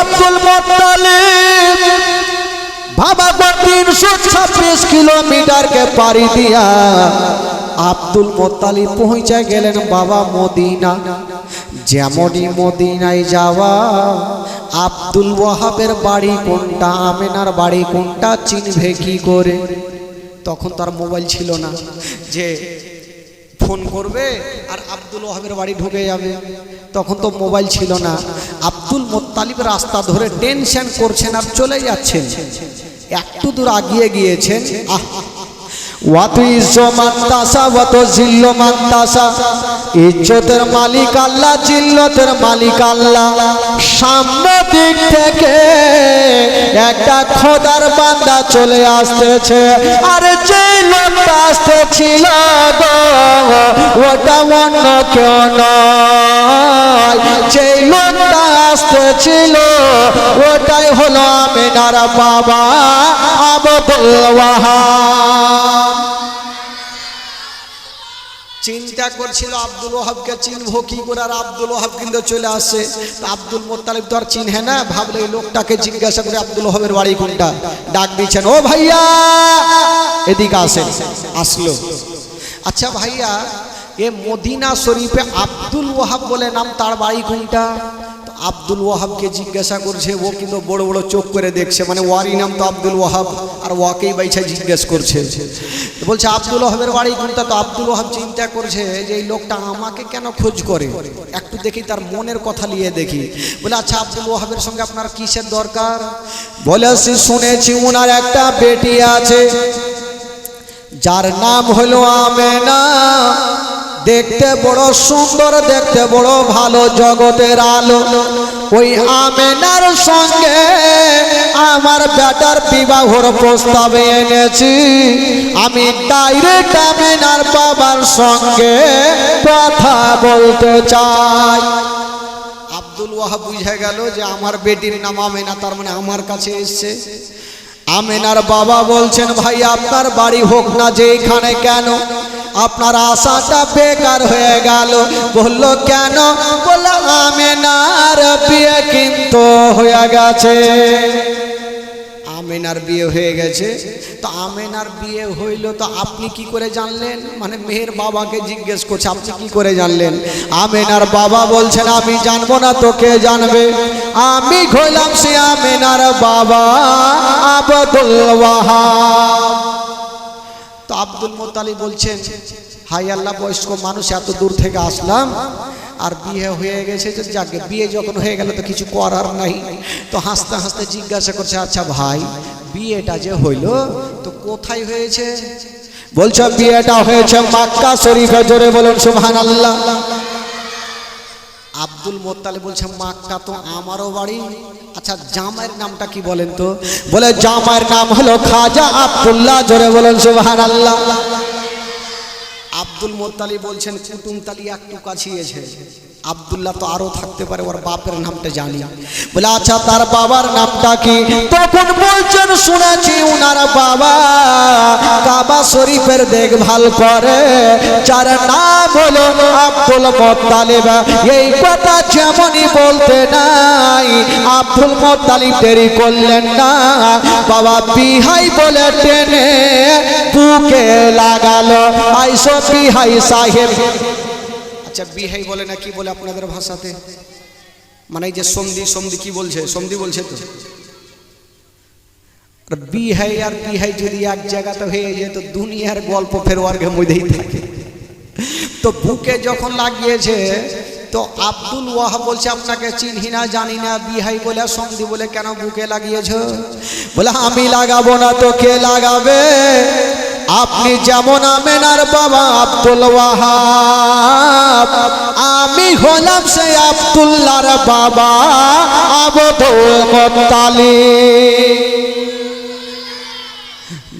আব্দুল মোত্তালিব, বাবা গো তিনশো ছাব্বিশ কিলোমিটারকে পাড়ি দিয়া আব্দুল মোত্তালিব পৌঁছে গেলেন বাবা মদিনা। যেমনই মদিনায় যাওয়া, আব্দুল ওয়াহাবের বাড়ি কোনটা, আমেনার বাড়ি কোনটা, চিনবে কি করে? তখন তার মোবাইল ছিল না। যে ফোন করবে আর আব্দুল ওহাবের বাড়ি ঢুকে যাবে। তখন তো মোবাইল ছিল না। আব্দুল মোত্তালিব রাস্তা ধরে টেনশন করছেন আর চলে যাচ্ছেন। একটু দূর আগিয়ে গিয়েছেন। আহ ইজ্জতের মালিক আল্লাহ, জিল্লতের মালিক আল্লাহ। সামনে দিক থেকে একটা খোদার বান্দা চলে আসতেছে। আর যে লোকটা আসতেছিল ওটা অন্য কেউ নয়। যে লোকটা আসতেছিল, ওটাই হলো আমিনার বাবা আবদুল ওয়াহাব। চিন্তা করছিল আব্দুল ওহাবকে চিনবো কি করে, আর আব্দুল ওহাব কিন্তু চলে আসছে আব্দুল মোত্তালিব তো আর চিনহে না, ভাবলে লোকটাকে জিজ্ঞাসা করে আব্দুল ওহাবের বাড়ি কোনটা। ডাক দিচ্ছেন, ও ভাইয়া! এদিকে আসেন, আসলো। আচ্ছা ভাইয়া, এ মদিনা শরীফে আব্দুল ওয়াহাব বলে নাম, তার বাড়ি কোনটা? আব্দুল ওয়াহাবকে জিজ্ঞাসা করছে, ও কিন্তু বড় বড় চোখ করে দেখছে মানে ওয়ারই নাম তো আব্দুল ওয়াহাব, আর ওয়াকেই বাইছা জিজ্ঞেস করছে। বলছে, আব্দুল ওয়াহাবের বাড়ি কোনটা? তো আব্দুল ওয়াহাব চিন্তা করছে যে এই লোকটা আমাকে কেন খোঁজ করে? একটু দেখি তার মনের কথা নিয়ে দেখি। বলে আচ্ছা আব্দুল ওয়াহাবের সঙ্গে আপনার কিসের দরকার? বলে "সে শুনেছি উনার একটা বেটি আছে, যার নাম হলো আমেনা। দেখতে বড় সুন্দর, দেখতে বড় ভালো জগতের আলো। ওই আমেনার সঙ্গে আমার বেটার বিবাহর প্রস্তাবে এনেছি। আমি ডাইরেক্ট আমেনার বাবার সঙ্গে কথা বলতে চাই। আব্দুল ওয়াহাব বুঝে গেল যে আমার বেটির নাম আমেনা, তার মানে আমার কাছে এসছে। আমেনার বাবা বলছেন, ভাই, আপনার বাড়ি হোক না যে এখানে কেন? আপনার আশাটা বেকার হয়ে গেল। বলল, কেন? বলল আমেনার বিয়ে কিন্তু হয়ে গেছে। আমেনার বিয়ে হয়ে গেছে। তো আমেনার বিয়ে হইল, তো আপনি কি করে জানলেন? মানে মেয়ের বাবাকে জিজ্ঞেস করছে, আপনি কি করে জানলেন? আমেনার বাবা বলছেন, আমি জানব না, তো কে জানবে? আমি হইলাম সে আমেনার বাবা, আবদুল ওয়াহাব। তো আব্দুল মোতালি বলছেন হাই আল্লাহ, বয়স্ক মানুষ, এত দূর থেকে আসলাম আর বিয়ে হয়ে গেছে যে যাকে বিয়ে যখন হয়ে গেল, তো কিছু করার নাই। তো হাসতে হাসতে জিজ্ঞাসা করছে আচ্ছা ভাই, বিয়েটা যে হইল, তো কোথায় হয়েছে? বলছো, বিয়েটা হয়েছে মাক্কা শরীফে। জোরে বলুন, সুবহানাল্লাহ। আল্লাহ আব্দুল মোত্তালে বলছে, মাক্কা তো আমারও বাড়ি। আচ্ছা জামাইয়ের নামটা কি বলেন তো? বলে, জামাইয়ের নাম হলো খাজা আব্দুল্লাহ। জোরে বলেন সুবহান আল্লাহ আব্দুল মোত্তালি বলছেন কুটুমতালি একটু কাছিয়েছে আব্দুল্লাহ তো আরও থাকতে পারে, ওর বাপের নামটা জানি। বলে আচ্ছা তার বাবার নামটা কি? তখন বলছেন, শুনেছি উনার বাবা কাবা শরীফের দেখভাল করে। যার নাম হলো আব্দুল মোত্তালিব। এই কথা যেমনই বলতে নাই, আব্দুল মোত্তালিব দেরি করলেন না। বাবা বিহাই বলে টেনে বুকে লাগালো। আইসো বিহাই সাহেব আচ্ছা বিহাই বলে না, কি বলে আপনাদের ভাষাতে? মানে এই যে সন্ধি সন্ধি কি বলছে? সন্ধি বলছে তো। বিহাই আর বিহাই যদি এক জায়গাতে হয়ে যেত, দুনিয়ার গল্প ফের ওয়ার্গের মধ্যেই থাকে। তো বুকে যখন লাগিয়েছে, তো আব্দুল ওয়াহাব বলছে, আপনাকে চিনহি না, জানি না, বিহাই বলে, সন্ধি বলে, কেন বুকে লাগিয়েছ? বলে, আমি লাগাবো না তো কে লাগাবে। আপনি যেমন আমেনার বাবা আব্দুল ওয়াহাব। আমি হলাম সেই আব্দুল্লাহর বাবা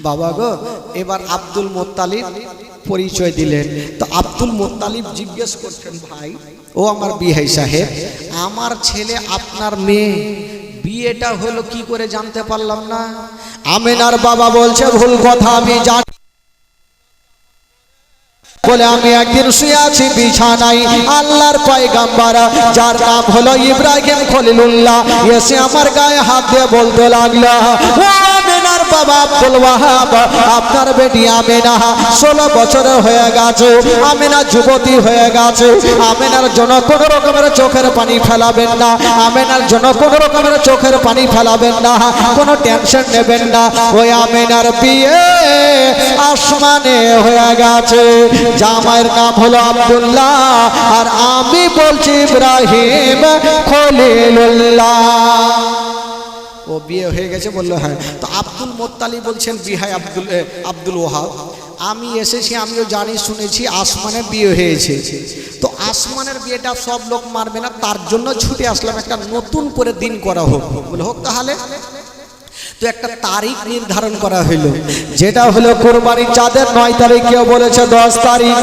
বাবা গো, এবার আব্দুল মোত্তালিব পরিচয় দিলেন। তো আব্দুল মোত্তালিব জিজ্ঞেস করছেন, ভাই, ও আমার বিহাই সাহেব, আমার ছেলে আপনার মেয়ে, বিয়েটা হলো কি করে জানতে পারলাম না? আমেনার বাবা বলছে, ভুল কথা, আমি জানি বলে, আমি একদিন শুয়ে আছি, বিছানায় আল্লাহর পয়গাম্বার। যার নাম হলো ইব্রাহিম খলিলুল্লাহ। এসে আমার গায়ে হাত দিয়ে বলতে লাগল আপনার বেটি আমেনা ষোলো বছরের হয়ে গেছে, আমেনা যুবতী হয়ে গেছে, আমেনার জন্য কোনো রকমের চোখের পানি ফেলাবেন না, আমেনার জন্য কোনো রকমের চোখের পানি ফেলাবেন না, কোনো টেনশন নেবেন না। ওই আমেনার বিয়ে আসমানে হয়ে গেছে। জামাইয়ের নাম হলো আব্দুল্লাহ, আর আমি বলছি ইব্রাহিম খলিলুল্লাহ। ও বিয়ে হয়ে গেছে বলল হ্যাঁ। তো আব্দুল মোত্তালি বলছেন, বিহাই আব্দুল আব্দুল ওহাব আমি এসেছি, আমিও জানি, শুনেছি, আসমানের বিয়ে হয়েছে। তো আসমানের বিয়েটা সব লোক মারবে না, তার জন্য ছুটে আসলাম, একটা নতুন করে দিন করা হোক। বলে, হোক তাহলে। তো একটা তারিখ নির্ধারণ করা হইল, যেটা হলো কোরবানির চাঁদের নয় তারিখ কেউ বলেছে দশ তারিখ।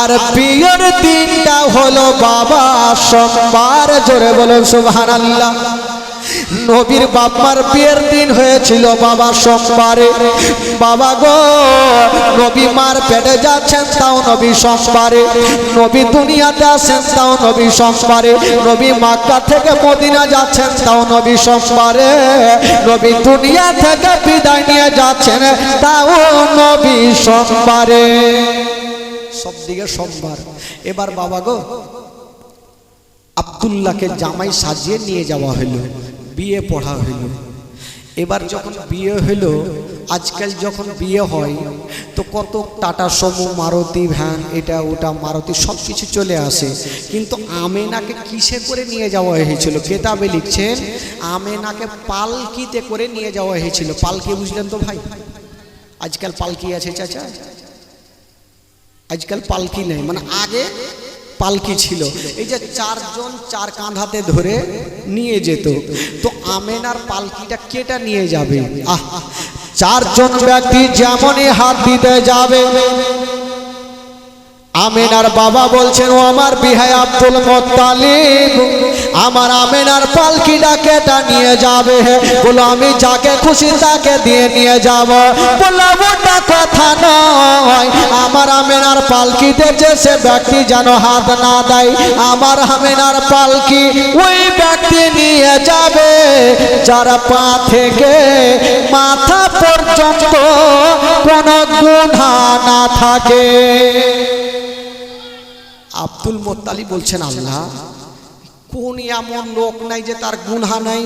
আর বিয়ের দিনটা হলো বাবা সোমবার, জোরে বলো সুবহানাল্লাহ। নবীর বাবার বিয়ের দিন হয়েছিল বাবা সোমবারে। বাবা গো, নবী মার পেটে যাচ্ছেন তাও নবী সোমবারে। নবী দুনিয়াতে আসেন তাও নবী সোমবারে। নবী মাক্কা থেকে মদিনা যাচ্ছেন তাও নবী সোমবারে। নবী দুনিয়া থেকে বিদায় নিয়ে যাচ্ছেন তাও নবী সোমবারে। সব দিকে সোমবার। এবার বাবা গো, আবদুল্লাহকে জামাই সাজিয়ে নিয়ে যাওয়া হলো। বিয়ে পড়া হইল। এবার যখন বিয়ে হইল, আজকাল যখন বিয়ে হয়, তো কত টাটা সমু, মারুতি ভ্যান, এটা, ওটা, মারুতি সব কিছু চলে আসে। কিন্তু আমেনাকে কিসে করে নিয়ে যাওয়া হয়েছিল? কেতাবে লিখছেন, আমেনাকে পালকিতে করে নিয়ে যাওয়া হয়েছিল। পালকি বুঝলেন তো ভাই? আজকাল পালকি আছে, চাচা? আজকাল পালকি নেই। মানে আগে পালকি ছিল। এই যে চারজন চার কাঁধাতে ধরে নিয়ে যেত। তো আমেনার পালকিটা কেটা নিয়ে যাবে? আহ, চারজন ব্যক্তি যেমনই হাত দিতে যাবে। আমেনার বাবা বলছেন, ও আমার বিহাই আব্দুল মোত্তালিব আমার আমেনার পালকিটা কেটা নিয়ে যাবে। বলো, আমি যাকে খুশি তাকে দিয়ে নিয়ে যাব। বললাম ওটা কথা নয়, আমার আমেনার পালকিতে যে সে ব্যক্তি যেন হাত না দেয়। আমার আমেনার পালকি ওই ব্যক্তি নিয়ে যাবে, যারা পা থেকে মাথা পর্যন্ত কোনো গুণা না থাকে। আব্দুল মোত্তালি বলছেন, আল্লাহ কোন এমন লোক নাই যে তার গুনহা নাই।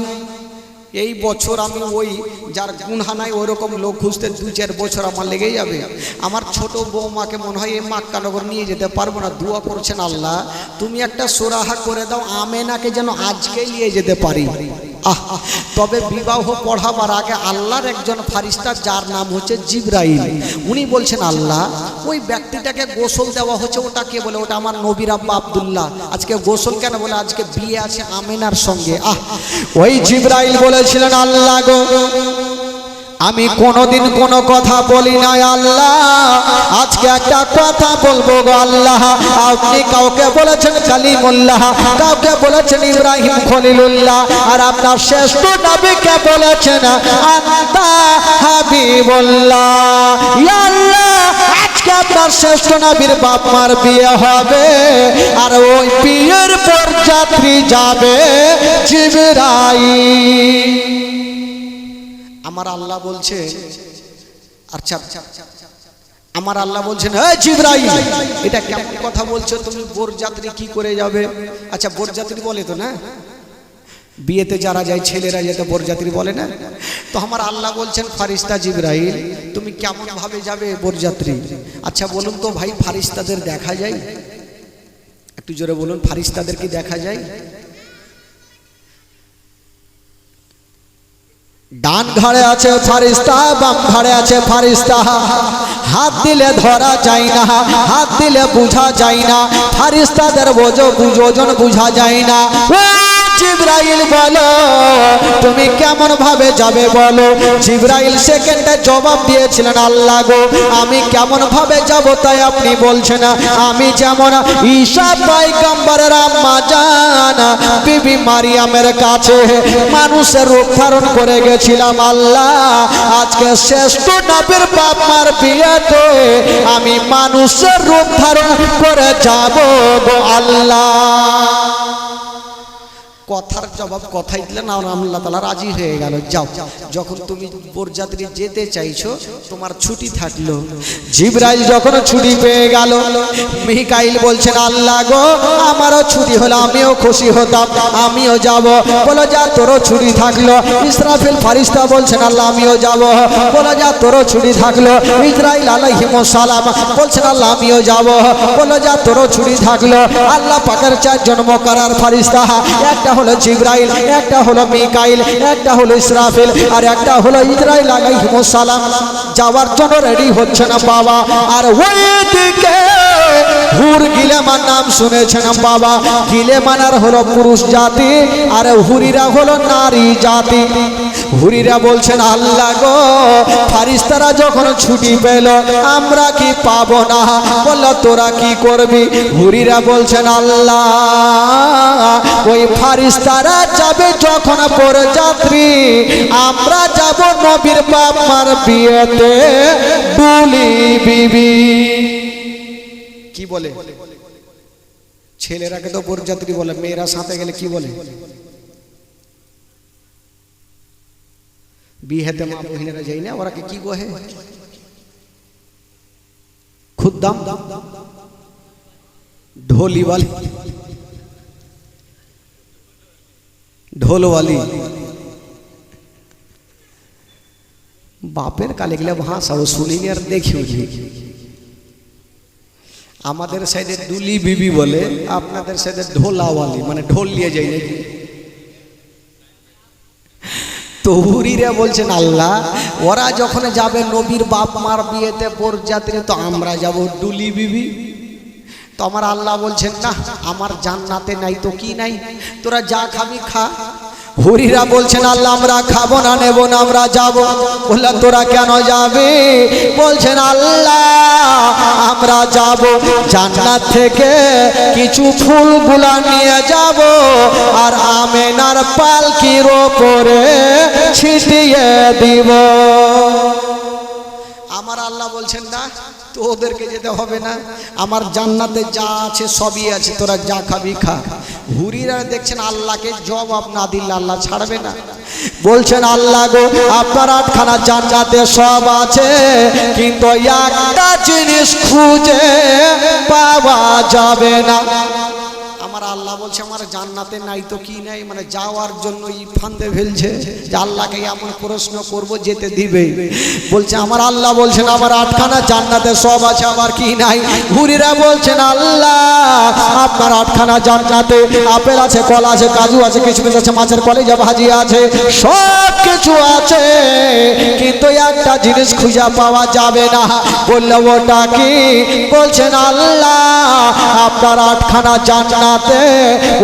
এই বছর আমি ওই যার গুনহা নাই ওই রকম লোক খুঁজতে দু চার বছর আমার লেগে যাবে। আমার ছোট বৌমাকে মনে হয় এই মাক্কানগর নিয়ে যেতে পারব না। দোয়া করছেন আল্লাহ, তুমি একটা সোরাহা করে দাও, আমেনাকে যেন আজকেই নিয়ে যেতে পারি। আহ, তবে বিবাহ পড়াবার আগে আল্লাহর একজন ফারিস্তা, যার নাম হচ্ছে জিব্রাইল। উনি বলছেন, আল্লাহ, ওই ব্যক্তিটাকে গোসল দেওয়া হচ্ছে, ওটা কে বলে? ওটা আমার নবীর আব্বা আবদুল্লাহ। আজকে গোসল কেন বলে? আজকে বিয়ে আছে আমেনার সঙ্গে। আহ, ওই জিব্রাইল বলেছিলেন, আল্লাহ গো আমি কোনোদিন কোনো কথা বলি নাই, আল্লাহ। আজকে একটা কথা বলব গো আল্লাহ। আপনি কাউকে বলেছেন কালিমুল্লাহ, কাউকে বলেছেন ইব্রাহিম খলিলুল্লাহ, আর আপনার শ্রেষ্ঠ নবীকে বলেছেন আন্তা হাবিবুল্লাহ। আল্লাহ, আজকে আপনার শ্রেষ্ঠ নবীর বাপ মার বিয়ে হবে, আর ওই বিয়ের পর যাত্রী যাবে জিবরাইল। আমার আল্লাহ বলছে আচ্ছা আমার আল্লাহ বলছেন হ্যাঁ এটা কেমন কথা বলছো? তুমি বোরযাত্রী কি করে যাবে? আচ্ছা বোরযাত্রী বলে তো না? বিয়েতে যারা যায়, ছেলেরা যেতে বরযাত্রী বলে না? তো আমার আল্লাহ বলছেন, ফারিস্তা জিব্রাইল, তুমি কেমন ভাবে যাবে বরযাত্রী আচ্ছা বলুন তো ভাই, ফারিস্তাদের দেখা যায়? একটু জোরে বলুন, ফারিস্তাদের কি দেখা যায়? ডান ঘাড়ে আছে ফারিস্তা, বাম ঘাড়ে আছে ফারিস্তা। হাত দিলে ধরা যায় না, হাত দিলে বুঝা যায় না। ফারিস্তাদের বোঝো ওজন বুঝা যায় না। জিব্রাইল বলো তুমি কেমন ভাবে যাবে বলো? জিব্রাইল সেকেন্ডে জবাব দিয়েছিলেন, আল্লাহ গো, আমি কেমন ভাবে যাব তাই আপনি বলছেন আমি যেমন ঈশা পাইগাম্বরের আম্মা জান, বিবি মারিয়ামের কাছে মানুষের রূপ ধারণ করে গেছিলাম, আল্লাহ, আজকে শ্রেষ্ঠ নবীর বাপ মার বিয়েতে আমি মানুষের রূপ ধারণ করে যাব গো, আল্লাহ। কথার জবাব কথাই দিলেন আর আল্লাহ তালা রাজি হয়ে গেল। যাও, যখন তুমি বরযাত্রী যেতে চাইছো, তোমার ছুটি থাকল। জিব্রাইল যখন ছুটি পেয়ে গেল, মিকাইল বলছেন আল্লাহ গো, আমারও ছুটি হলো, আমিও খুশি হতাম, আমিও যাব। বলো, যা, তোরও ছুটি থাকল। ইসরাফিল ফারিস্তা বলছেন, আল্লাহ, আমিও যাব। বলো, যা, তোরও ছুটি থাকল। ইসরাইল আলাইহিম সালাম বলছেন, আল্লাহ, আমিও যাব। বলো, যা, তোরও ছুটি থাকল। আল্লাহ পাকের চারজন মকারার ফারিস্তা একটা হলো জিব্রাইল, একটা হলো মিকাইল, একটা হলো ইসরাফিল, আর একটা হলো ইসরাইল আলাইহিমসালাম যাওয়ার জন্য রেডি হচ্ছে না বাবা। আর ওই দিকে হুর গিলেমান নাম শুনেছেন বাবা। গিলেমানার হলো পুরুষ জাতি, আর হুরিরা হলো নারী জাতি। হুরিরা বলছেন, আল্লাহ গো, ফারিস্তারা যখন ছুটি পেল, আমরা কি পাব না? বলল, তোরা কি করবি? হুরিরা বলছেন, আল্লাহ, ওই ফারিস্তারা যাবে যখন পরে যাত্রী আমরা যাব নবীর বাপ মার বিয়েতে। ডুলি বিবি। কি বলে? ছেলেরাকে তো বরযাত্রী বলে, মেয়েরা সাথে গেলে কি বলে? বিহেতে মা বহিনেরা যাই না ওরা কি গোহে খুদ্দাম ঢোলিওয়ালি ঢোলওয়ালি বাপের কালে গেলে ভাষা ও শুনিনি আর দেখিও নি আমাদের সাইডে দুলি বিবি বলে আপনাদের সাইডে ঢোলাওয়ালি মানে ঢোল নিয়ে যাই নাকি তহুরিরা বলছেন, আল্লাহ, ওরা যখন যাবে নবীর বাপ মার বিয়েতে বরযাত্রী তো আমরা যাব ডুলি বিবি। তো আমার আল্লাহ বলছেন, না, আমার জান্নাতে নাই তো কি নাই? তোরা যা খাবি খা। হরিরা বলছেন, আল্লাহ, আমরা খাব না, নেব না, আমরা যাব। বললাম তোরা কেন যাবে? বলছেন, আল্লাহ, আমরা যাব জান্নাত থেকে কিছু ফুলগুলা নিয়ে যাব আর আমেনার পালকির ওপরে ছিটিয়ে দিব। আমার আল্লাহ বলছেন, না তো ওদেরকে যেতে হবে না। আমার জান্নাতে যা আছে সবই আছে, তোরা যা খাবি খা। হুরিরা দেখছেন আল্লাহকে জবাব না দিলে আল্লাহ ছাড়বে না। বলছেন, আল্লাহ গো, আপনার আটখানা জান্নাতে সব আছে, কিন্তু একটা জিনিস খুঁজে পাওয়া যাবে না। আমার আল্লাহ বলছে, আমার জান্নাতে নাই তো কি নাই? মানে যাওয়ার জন্য ই ফান্দে ফেলছে যে আল্লাহকে এমন প্রশ্ন করব যেতে দিবে। বলছে, আমার আল্লাহ বলছেন, আমার আটখানা জান্নাতে সব আছে আবার কি নাই? ঘুরিরা বলছেন, আল্লাহ, আপনার আটখানা জান্নাতে আপেল আছে, কলা আছে, কাজু আছে, কিছু কিছু আছে, মাছের কলেজা ভাজি আছে, সব কিছু আছে। কিন্তু একটা জিনিস খুঁজে পাওয়া যাবে না। বললে, ওটা কি? বলছেন, আল্লাহ, আপনার আটখানা জান্নাতে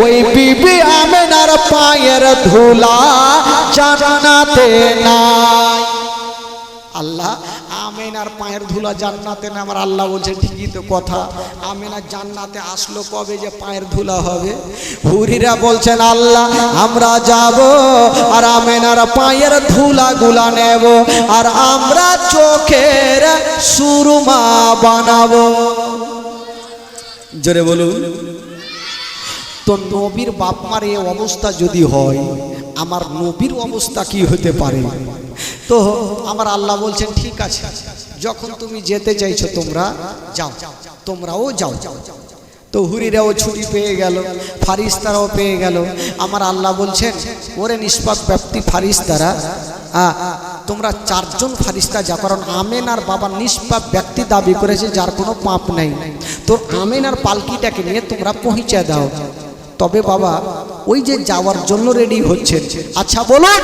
ওই বিবি আমেনার পায়ের ধুলা জান্নাতে নাই। আল্লাহ, আমেনার পায়ের ধুলা জান্নাতে না আমার আল্লাহ বলছে, ঠিকই তো কথা। আমেনার জান্নাতে আসলো কবে যে পায়ের ধুলা হবে? হুরিরা বলছেন, আল্লাহ, আমরা যাব আর আমেনার পায়ের ধুলা গুলা নেব আর আমরা চোখের সুরমা বানাবো। জোরে বলুন। তো নবীর বাপ এ অবস্থা যদি হয়, আমার নবীর অবস্থা কি হতে পারে? তো আমার আল্লাহ বলছেন, ঠিক আছে, যখন তুমি যেতে চাইছো তোমরা যাও, তোমরাও যাও। যাও তো হুরিরাও ছুটি পেয়ে গেল, ফারিস্তারাও পেয়ে গেল। আমার আল্লাহ বলছেন, ওরে নিষ্পাপ ব্যক্তি ফারিস্তারা তোমরা চারজন ফারিস্তা যা, কারণ আমেন আর বাবা নিষ্পাপ ব্যক্তি দাবি করেছে যার কোনো পাপ নেই। তো আমেন আর পালকিটাকে নিয়ে তোমরা পৌঁছে দাও। তবে বাবা, ওই যে যাওয়ার জন্য রেডি হচ্ছে। আচ্ছা বলুন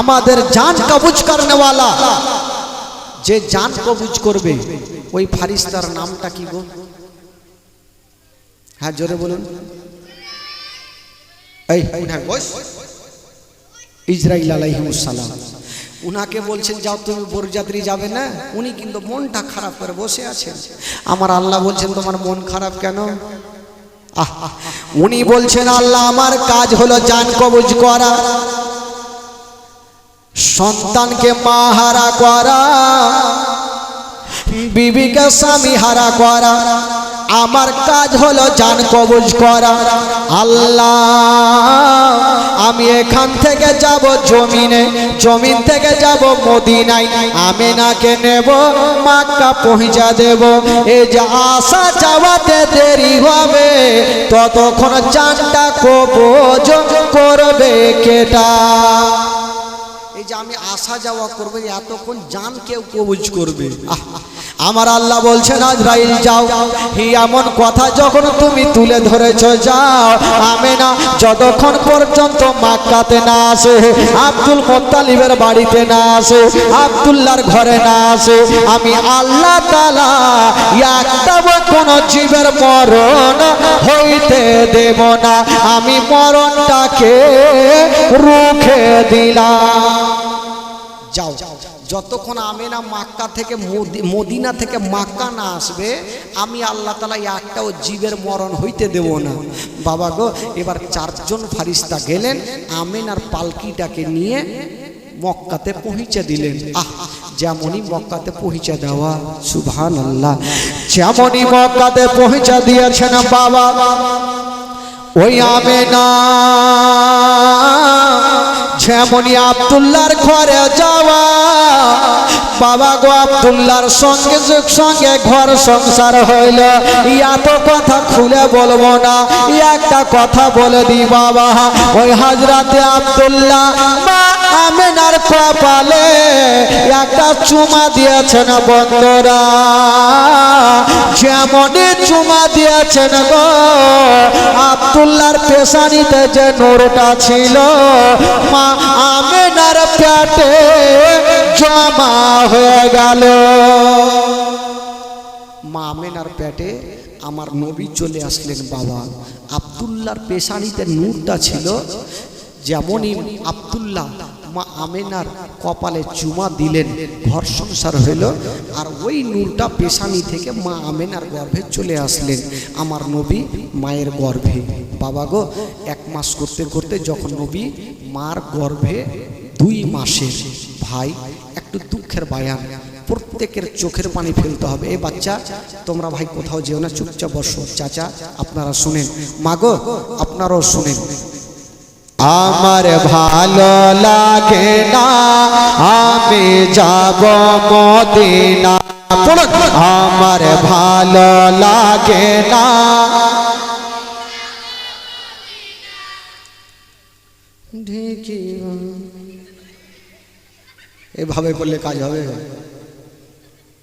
আমাদের জান কবুজ করনেওয়ালা। যে জান কবুজ করবে, ওই ফারিস্তার নামটা কি গো? হ্যাঁ জোরে বলুন। এই ইসরাইল আলাইহিমুসালাম উনাকে বলছেন, যাও তুমি বরযাত্রী যাবে না? উনি কিন্তু মনটা খারাপ করে বসে আছেন। আমার আল্লাহ বলছেন, তোমার মন খারাপ কেন? উনি বলছেন, আল্লাহ, আমার কাজ হলো জান কবজ করা। সন্তানকে মা হারা করা, বিবিকে স্বামী হারা করা। আমার কাজ হলো জান কবজ করা। আল্লাহ আমি এখান থেকে যাব জমিনে জমিন থেকে যাব মদিনায়। আমি নাকে নেব মাক্কা পৌঁছা দেব। এই যে আসা যাওয়াতে দেরি হবে ততক্ষণ জানটা কবজ করবে কেটা? এই যে আমি আসা যাওয়া করব এতক্ষণ জান কেউ কবুজ করবে। আহ, আমার আল্লাহ বলছেন, আজরাইল, যাও। এমন কথা যখন তুমি তুলে ধরেছ, যাও। আমি না যতক্ষণ পর্যন্ত মাক্কাতে না আসে, আব্দুল মোত্তালিবের বাড়িতে না আসে, আব্দুল্লাহর ঘরে না আসে, আমি আল্লাহ তালা জীবের মরণ হইতে দেব না। আমি মরণটাকে রুখে দিলাম। যাও যাও। যতক্ষণ আমেনা মাক্কা থেকে মদি- মদিনা থেকে মাক্কা না আসবে, আমি আল্লাহ তালা একটাও জীবের মরণ হইতে দেব না। বাবা গো, এবার চারজন ফারিস্তা গেলেন, আমেনার পালকিটাকে নিয়ে মক্কাতে পৌঁছে দিলেন। আহ, যেমনই মক্কাতে পৌঁছে দেওয়া সুভান আল্লাহ যেমনই মক্কাতে পৌঁছে দিয়েছেন বাবা, ওই আমেনা যেমনই আবদুল্লার ঘরে যাওয়া, বাবা গো আবদুল্লার সঙ্গে সঙ্গে ঘর সংসার হইল। এত কথা খুলে বলব না, একটা কথা বলে দি বাবা। ওই হাজরাতে আবদুল্লাহ আমেনার কপালে একটা চুমা দিয়েছেন বন্ধরা। যেমনই চুমা দিয়েছেন গো আবদুল্লার পেশানিতে যে নোরটা ছিল, মা আমেনার পেটে জমা হয়ে গেল। মা আমেনার পেটে আমার নবী চলে আসলেন বাবা। আবদুল্লার পেশানিতে নূরটা ছিল, যেমনই আবদুল্লাহ মা আমেনার কপালে চুমা দিলেন, ঘর সংসার হইল। আর ওই নূরটা পেশানি থেকে মা আমেনার গর্ভে চলে আসলেন। আমার নবী মায়ের গর্ভে। বাবা গো, এক মাস করতে করতে যখন নবী মার গর্ভে দুই মাসের, ভাই, একটু দুঃখের বায়ান। প্রত্যেকের চোখের পানি ফেলতে হবে। এ বাচ্চা, তোমরা ভাই কোথাও যেও না, চুপচাপ বসো। চাচা, আপনারা শুনেন। মাগো আপনারাও শুনেন। আমার ভালো লাগে না আমি যাব মদিনা। আমার ভালো লাগে না। এভাবে করলে কাজ হবে?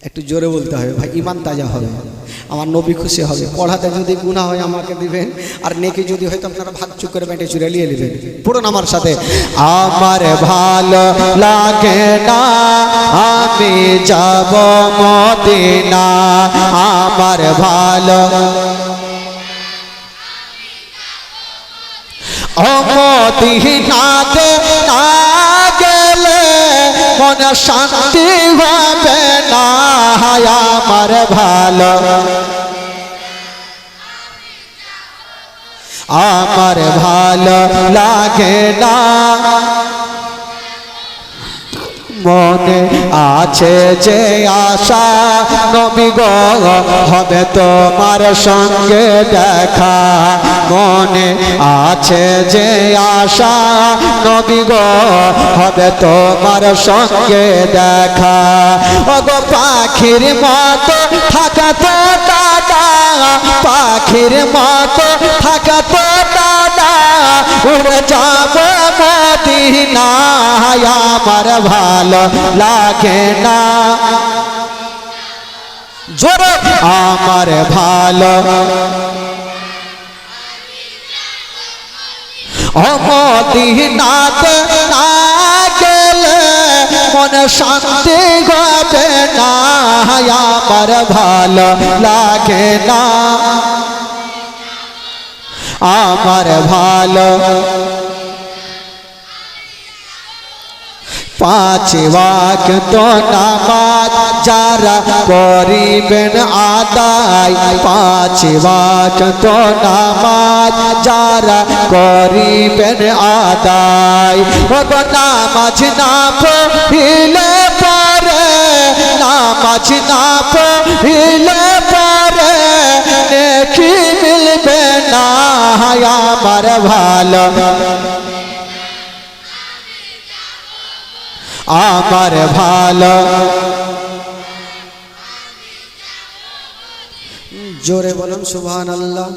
একটু জোরে বলতে হবে ভাই ইমান তাজা হবে। আমার নবী খুশি হবে। পড়াতে যদি গুণা হয় আমাকে দিবেন, আর নেকি যদি হয় আপনারা ভাগ চুক করে বেঁটে চুরে নিয়ে নেবেন। পড়ুন আমার সাথে। আমার ভালো লাগে না, আমি যাব মদিনা। আমার ভালো অমদিনাতে না গেলে মনে শান্তি হবে না আমার ভালো। আমার ভালো লাগে না। মনে আছে যে আশা নবী গো, হবে তোমার সঙ্গে দেখা। মনে আছে যে আশা নবী গো, হবে তোমার সঙ্গে দেখা। ওগো পাখির মতো থাকা তো দাদা, পাখির মতো থাকা তো দাদা, উড়ে যাব আমার ভালো লাগে না। জোর আমার ভালো। অমদিনাতে শান্তি হবে না। আমার ভালো লাগে না। আমার ভালো পাঁচ ওয়াক্ত নামাজ যারা করিবেন আদায় পাঁচ ওয়াক্ত নামাজ যারা করিবেন আদায় ও গো নামাজ না পড়িলে পরে নামাজ না পড়িলে পরে নেকি মিলবে না আমার ভালো আমার ভালো। জোরে বলুন সুবহান আল্লাহ